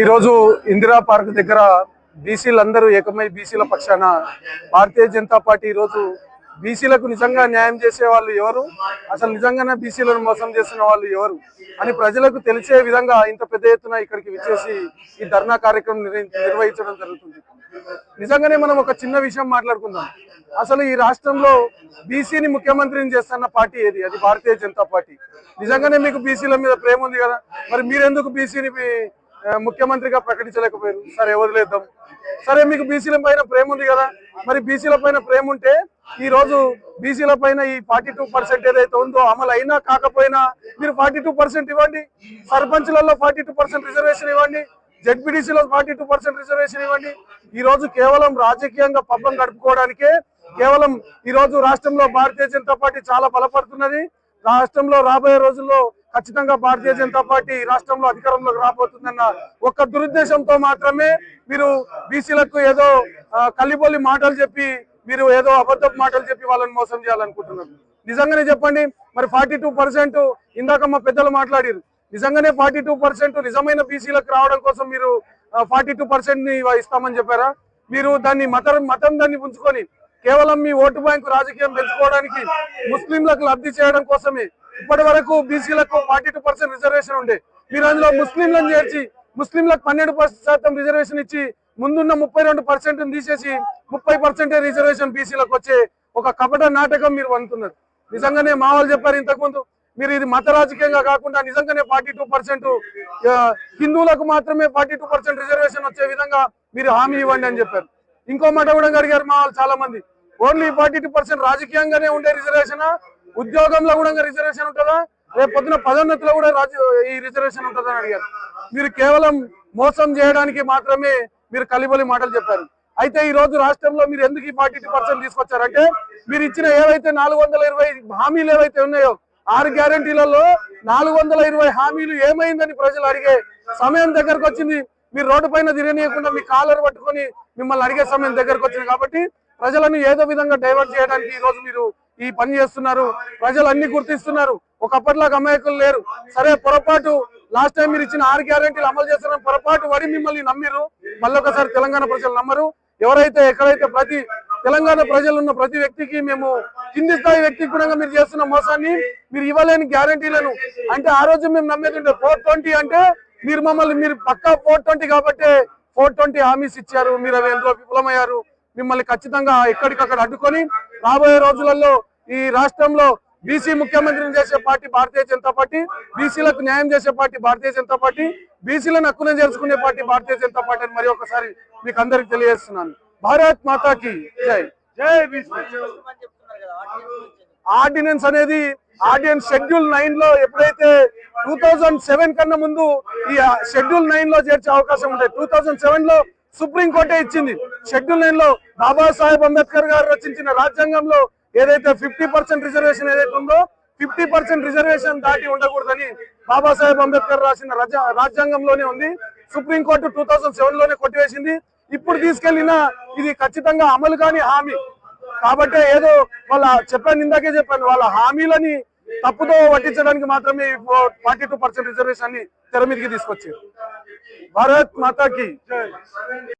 ఈరోజు ఇందిరా పార్క్ దగ్గర బీసీలందరూ ఏకమై బీసీల పక్షాన భారతీయ జనతా పార్టీ ఈరోజు బీసీలకు నిజంగా న్యాయం చేసే వాళ్ళు ఎవరు? అసలు నిజంగానే బీసీలను మోసం చేస్తున్న వాళ్ళు ఎవరు? అని ప్రజలకు తెలిసే విధంగా ఇంత పెద్ద ఎత్తున ఇక్కడికి విచ్చేసి ఈ ధర్నా కార్యక్రమం నిర్వ- నిర్వహించడం జరుగుతుంది. నిజంగానే మనం ఒక చిన్న విషయం మాట్లాడుకుందాం. అసలు ఈ రాష్ట్రంలో బీసీని ముఖ్యమంత్రిని చేస్తున్న పార్టీ ఏది? అది భారతీయ జనతా పార్టీ. నిజంగానే మీకు బీసీల మీద ప్రేమ ఉంది కదా? మరి మీరెందుకు బీసీని ముఖ్యమంత్రిగా ప్రకటించలేకపోయారు? సరే వదిలేద్దాం. సరే మీకు బీసీల పైన ప్రేమ ఉంది కదా. మరి బీసీల పైన ప్రేమ ఉంటే ఈ రోజు బీసీల పైన ఈ ఫార్టీ టూ పర్సెంట్ ఏదైతే ఉందో అమలు అయినా కాకపోయినా మీరు ఫార్టీ టూ పర్సెంట్ ఇవ్వండి. సర్పంచ్లలో ఫార్టీ టూ పర్సెంట్ రిజర్వేషన్ ఇవ్వండి జెడ్పీడీసీలో ఫార్టీ టూ పర్సెంట్ రిజర్వేషన్ ఇవ్వండి. ఈ రోజు కేవలం రాజకీయంగా పబ్బం గడుపుకోవడానికే కేవలం ఈ రోజు రాష్ట్రంలో భారతీయ జనతా పార్టీ చాలా బలపడుతున్నది. రాష్ట్రంలో రాబోయే రోజుల్లో ఖచ్చితంగా భారతీయ జనతా పార్టీ రాష్ట్రంలో అధికారంలోకి రాబోతుందన్న ఒక్క దురుద్దేశంతో మాత్రమే మీరు బీసీలకు ఏదో ఆ, కల్లిబొల్లి మాటలు చెప్పి మీరు ఏదో అబద్ధపు మాటలు చెప్పి వాళ్ళని మోసం చేయాలనుకుంటున్నారు. నిజంగానే చెప్పండి మరి ఫార్టీ టూ పర్సెంట్ ఇందాక మా పెద్దలు మాట్లాడారు. నిజంగానే ఫార్టీ టూ పర్సెంట్ నిజమైన బీసీలకు రావడం కోసం మీరు ఫార్టీ టూ పర్సెంట్ని ఇస్తామని చెప్పారా? మీరు దాన్ని మతం మతం దాన్ని ఉంచుకొని కేవలం మీ ఓటు బ్యాంకు రాజకీయం పెంచుకోవడానికి ముస్లింలకు లబ్ధి చేయడం కోసమే. ఇప్పటి వరకు బీసీలకు ఫార్టీ టూ పర్సెంట్ రిజర్వేషన్ ఉండే. మీరు అందులో ముస్లింలను చేర్చి ముస్లింలకు పన్నెండు శాతం రిజర్వేషన్ ఇచ్చి ముందున్న ముప్పై రెండు పర్సెంట్ తీసేసి ముప్పై పర్సెంటే రిజర్వేషన్ బీసీలకు వచ్చే ఒక కపట నాటకం మీరు అనుకున్నారు నిజంగానే మా వాళ్ళు చెప్పారు ఇంతకుముందు మీరు ఇది మత రాజకీయంగా కాకుండా నిజంగానే ఫార్టీ టూ పర్సెంట్ హిందువులకు మాత్రమే ఫార్టీ టూ పర్సెంట్ రిజర్వేషన్ వచ్చే విధంగా మీరు హామీ ఇవ్వండి అని చెప్పారు. ఇంకో మాట కూడా అడిగారు మా వాళ్ళు చాలా మంది ఓన్లీ ఫార్టీ టూ పర్సెంట్ రాజకీయంగానే ఉండే రిజర్వేషన్ ఉద్యోగంలో కూడా రిజర్వేషన్ ఉంటుందా? రేపు పొద్దున పదోన్నతిలో కూడా రాజు ఈ రిజర్వేషన్ ఉంటుందని అడిగారు. మీరు కేవలం మోసం చేయడానికి మాత్రమే మీరు కలిబొలి మాటలు చెప్పారు. అయితే ఈ రోజు రాష్ట్రంలో మీరు ఎందుకు ఈ ఫార్టీ టూ పర్సెంట్ తీసుకొచ్చారంటే మీరు ఇచ్చిన ఏవైతే నాలుగు వందల ఇరవై హామీలు ఏవైతే ఉన్నాయో ఆరు గ్యారంటీలలో నాలుగు వందల ఇరవై హామీలు ఏమైందని ప్రజలు అడిగే సమయం దగ్గరకు వచ్చింది మీరు రోడ్డు పైన తిరగనీయకుండా మీ కాలర్ పట్టుకొని మిమ్మల్ని అడిగే సమయం దగ్గరకు వచ్చింది కాబట్టి ప్రజలను ఏదో విధంగా డైవర్ట్ చేయడానికి ఈ రోజు మీరు ఈ పని చేస్తున్నారు. ప్రజలు అన్ని గుర్తిస్తున్నారు. ఒకప్పటిలాగా అమాయకులు లేరు. సరే పొరపాటు లాస్ట్ టైం మీరు ఇచ్చిన ఆరు గ్యారెంటీలు అమలు చేస్తున్నారు పొరపాటు పడి మిమ్మల్ని నమ్మిరు మళ్ళీ ఒకసారి తెలంగాణ ప్రజలు నమ్మరు. ఎవరైతే ఎక్కడైతే ప్రతి తెలంగాణ ప్రజలు ఉన్న ప్రతి వ్యక్తికి మేము కింది స్థాయి వ్యక్తికి కూడా మీరు చేస్తున్న మోసాన్ని మీరు ఇవ్వలేని గ్యారంటీలను అంటే ఆ రోజు మేము నమ్మేది ఉంటే ఫోర్ ట్వంటీ అంటే మీరు మమ్మల్ని మీరు పక్కా ఫోర్ ట్వంటీ కాబట్టి ఫోర్ ట్వంటీ హామీస్ ఇచ్చారు. మీరు అవి ఎందులో విఫలమయ్యారు. మిమ్మల్ని ఖచ్చితంగా ఎక్కడికక్కడ అడ్డుకొని రాబోయే రోజులలో ఈ రాష్ట్రంలో బీసీ ముఖ్యమంత్రిని చేసే పార్టీ భారతీయ జనతా పార్టీ బీసీలకు న్యాయం చేసే పార్టీ భారతీయ జనతా పార్టీ బీసీలను హక్కులను చేర్చుకునే పార్టీ భారతీయ జనతా పార్టీ అని మరి ఒకసారి మీకు అందరికి తెలియజేస్తున్నాను. భారత్ మాతాకి జై. జై బీసీ ఆర్డినెన్స్ అనేది ఆర్డినెన్స్ షెడ్యూల్ నైన్లో ఎప్పుడైతే టూ థౌజండ్ సెవెన్ కన్నా ముందు ఈ షెడ్యూల్ నైన్లో చేర్చే అవకాశం ఉంటాయి టూ థౌజండ్ సెవెన్లో సుప్రీంకోర్టే ఇచ్చింది. షెడ్యూల్ నైన్లో బాబాసాహెబ్ అంబేద్కర్ గారు రచించిన రాజ్యాంగంలో ఏదైతే ఫిఫ్టీ పర్సెంట్ రిజర్వేషన్ ఏదైతే ఉందో ఫిఫ్టీ పర్సెంట్ రిజర్వేషన్ దాటి ఉండకూడదని బాబాసాహెబ్ అంబేద్కర్ రాసిన రాజ్యాంగంలోనే ఉంది. సుప్రీం కోర్టు టూ థౌజండ్ సెవెన్లోనే కొట్టివేసింది. ఇప్పుడు తీసుకెళ్ళిన ఇది ఖచ్చితంగా అమలు కాని హామీ. కాబట్టి ఏదో వాళ్ళ చెప్పాను ఇందాకే చెప్పాను వాళ్ళ హామీలని తప్పుతో పట్టించడానికి మాత్రమే ఫార్టీ టూ పర్సెంట్ రిజర్వేషన్ని తెర మీదకి తీసుకొచ్చారు. భారత్ మాతాకి